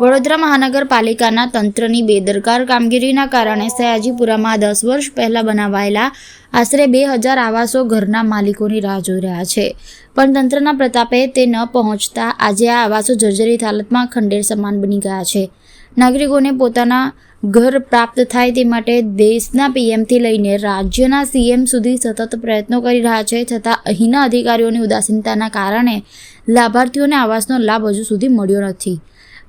વડોદરા મહાનગરપાલિકાના તંત્રની બેદરકાર કામગીરીના કારણે સયાજીપુરામાં દસ વર્ષ પહેલાં બનાવાયેલા આશરે બે હજાર આવાસો ઘરના માલિકોની રાહ જોઈ રહ્યા છે. પણ તંત્રના પ્રતાપે તે ન પહોંચતા આજે આ આવાસો જર્જરિત હાલતમાં ખંડેર સમાન બની ગયા છે. નાગરિકોને પોતાના ઘર પ્રાપ્ત થાય તે માટે દેશના પીએમથી લઈને રાજ્યના સીએમ સુધી સતત પ્રયત્નો કરી રહ્યા છે, છતાં અહીંના અધિકારીઓની ઉદાસીનતાના કારણે લાભાર્થીઓને આવાસનો લાભ હજુ સુધી મળ્યો નથી.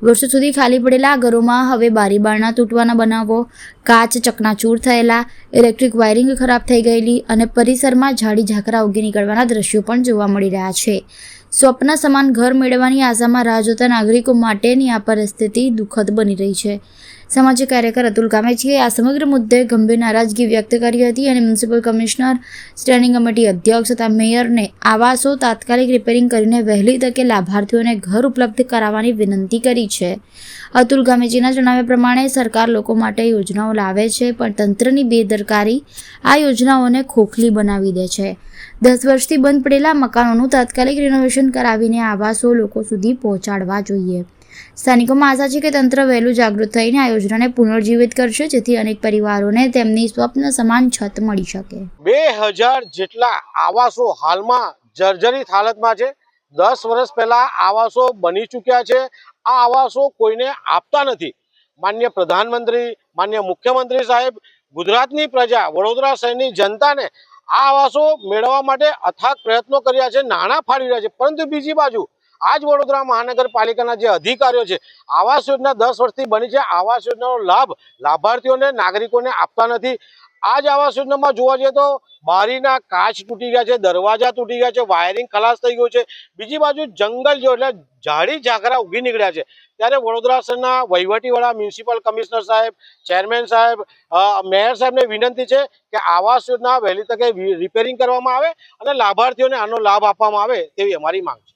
વર્ષો સુધી ખાલી પડેલા ઘરોમાં હવે બારી બારણા તૂટવાના બનાવો, કાચ ચકનાચૂર થયેલા ઇલેક્ટ્રિક વાયરિંગ ખરાબ થઈ ગયેલી અને પરિસરમાં ઝાડી ઝાકરા ઉગી નીકળવાના દ્રશ્યો પણ જોવા મળી રહ્યા છે. સ્વપ્ન સમાન ઘર મેળવવાની આશામાં રાહ જોતા નાગરિકો માટેની આ પરિસ્થિતિ દુઃખદ બની રહી છે. સામાજિક કાર્યકર અતુલ કામેચીએ આ સમગ્ર મુદ્દે ગંભીર નારાજગી વ્યક્ત કરી હતી અને મ્યુનિસિપલ કમિશનર, સ્ટેન્ડિંગ કમિટી અધ્યક્ષ તથા મેયરને આવાસો તાત્કાલિક રિપેરિંગ કરીને વહેલી તકે લાભાર્થીઓને ઘર ઉપલબ્ધ કરાવવાની વિનંતી કરી છે. અતુલ ગામેજીના જણાવ્યા પ્રમાણે સરકાર લોકો માટે યોજનાઓ લાવે છે, પણ તંત્રની બેદરકારી આ યોજનાઓને ખોખલી બનાવી દે છે. દસ વર્ષથી બંધ પડેલા મકાનોનું તાત્કાલિક રિનોવેશન કરાવીને આવાસો લોકો સુધી પહોંચાડવા જોઈએ. સ્થાનિકોમાં આશા છે કે તંત્ર વહેલું જાગૃત થઈને આ યોજનાને પુનર્જીવિત કરશે, જેથી અનેક પરિવારોને તેમની સ્વપ્ન સમાન છત મળી શકે. બે હજાર જેટલા આવાસો હાલમાં જર્જરિત હાલતમાં છે. દસ વર્ષ પહેલા આવાસો બની ચૂક્યા છે. આ આવાસો કોઈને આપતા નથી. માન્ય પ્રધાનમંત્રી, માન્ય મુખ્યમંત્રી સાહેબ, ગુજરાતની પ્રજા, વડોદરા શહેરની જનતાને આ આવાસો મેળવવા માટે અથાગ પ્રયત્નો કર્યા છે, નાણાં ફાળી રહ્યા છે. પરંતુ બીજી બાજુ આજ વડોદરા મહાનગરપાલિકાના જે અધિકારીઓ છે, આવાસ યોજના દસ વર્ષથી બની છે. આવાસ યોજનાનો લાભ લાભાર્થીઓને, નાગરિકોને આપતા નથી. આ જ આવાસ યોજનામાં જોવા જઈએ તો બારીના કાચ તૂટી ગયા છે, દરવાજા તૂટી ગયા છે, વાયરિંગ ખલાસ થઈ ગયું છે. બીજી બાજુ જંગલ જેવો એટલે ઝાડી ઝાકરા ઉગી નીકળ્યા છે. ત્યારે વડોદરા શહેરના વહીવટીવાળા મ્યુનિસિપલ કમિશનર સાહેબ, ચેરમેન સાહેબ મેયર સાહેબને વિનંતી છે કે આવાસ યોજના વહેલી તકે રિપેરિંગ કરવામાં આવે અને લાભાર્થીઓને આનો લાભ આપવામાં આવે તેવી અમારી માંગ છે.